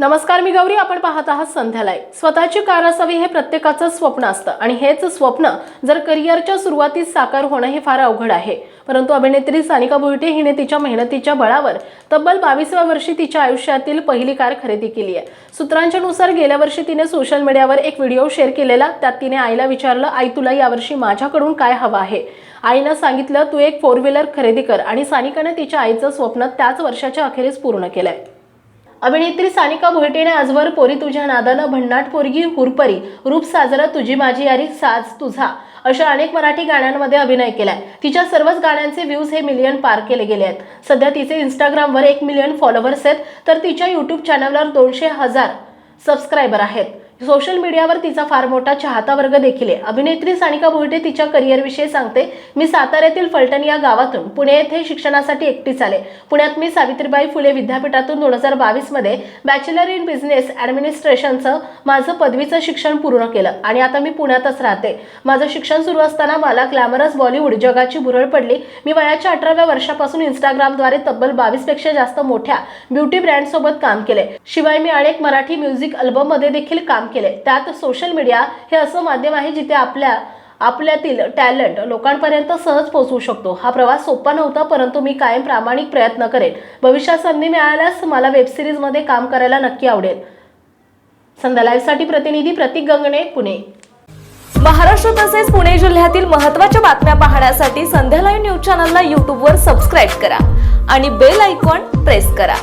नमस्कार मी गौरी. आपण पाहत आहात संध्यालाय स्वतःची कार असावी हे प्रत्येकाचं स्वप्न असतं आणि हेच स्वप्न जर करिअरच्या सुरुवातीस साकार होणं हे फार अवघड आहे. परंतु अभिनेत्री सानिका बुलटे हिने तिच्या मेहनतीच्या बळावर तब्बल बावीसव्या वर्षी तिच्या आयुष्यातील पहिली कार खरेदी केली आहे. सूत्रांच्या नुसार गेल्या वर्षी तिने सोशल मीडियावर एक व्हिडिओ शेअर केलेला त्यात तिने आईला विचारलं आई तुला यावर्षी माझ्याकडून काय हवं आहे? आईनं सांगितलं तू एक फोर व्हीलर खरेदी कर. आणि सानिकाने तिच्या आईचं स्वप्न त्याच वर्षाच्या अखेरीस पूर्ण केलंय. अभिनेत्री सानिका भोयटेने आजवर पोरी तुझ्या नादानं भन्नाट पोरगी हुरपरी रूप साजरा तुझी माझी यारी साज तुझा अशा अनेक मराठी गाण्यांमध्ये अभिनय केलाय. तिच्या सर्वच गाण्यांचे व्ह्यूज हे मिलियन पार केले गेले आहेत. सध्या तिचे इंस्टाग्रामवर एक मिलियन फॉलोअर्स आहेत तर तिच्या यूट्यूब चॅनलवर दोनशे हजार सबस्क्रायबर आहेत. सोशल मीडियावर तिचा फार मोठा चाहता वर्ग देखील आहे. अभिनेत्री सानिका भोईटे तिच्या करिअरविषयी सांगते मी साताऱ्यातील फलटण या गावातून पुणे येथे शिक्षणासाठी एकटीच आले. पुण्यात मी सावित्रीबाई फुले विद्यापीठातून दोन हजार बावीसमध्ये बॅचलर इन बिझनेस ॲडमिनिस्ट्रेशनचं माझं पदवीचं शिक्षण पूर्ण केलं आणि आता मी पुण्यातच राहते. माझं शिक्षण सुरू असताना मला ग्लॅमरस बॉलिवूड जगाची भुरळ पडली. मी वयाच्या अठराव्या वर्षापासून इंस्टाग्रामद्वारे तब्बल बावीसपेक्षा जास्त मोठ्या ब्युटी ब्रँडसोबत काम केले. शिवाय मी अनेक मराठी म्युझिक अल्बममध्ये देखील काम केले. त्यात सोशल मीडिया हे असं माध्यम आहे जिथे आपल्या आपल्यातील टॅलेंट लोकांपर्यंत सहज पोहोचवू शकतो. हा प्रवास सोपा नव्हता परंतु मी कायम प्रामाणिक प्रयत्न करेन. भविष्यात संधी मिळाल्यास मला वेबसिरीजमध्ये काम करायला नक्की आवडेल. संध्या लाईव्हसाठी प्रतिनिधी प्रतीक गंगणे पुणे. महाराष्ट्र तसेच पुणे जिल्ह्यातील महत्त्वाच्या बातम्या पाहण्यासाठी संध्या लाईव्ह न्यूज चॅनलला यूट्यूबवर सबस्क्राईब करा आणि बेल आयकॉन प्रेस करा.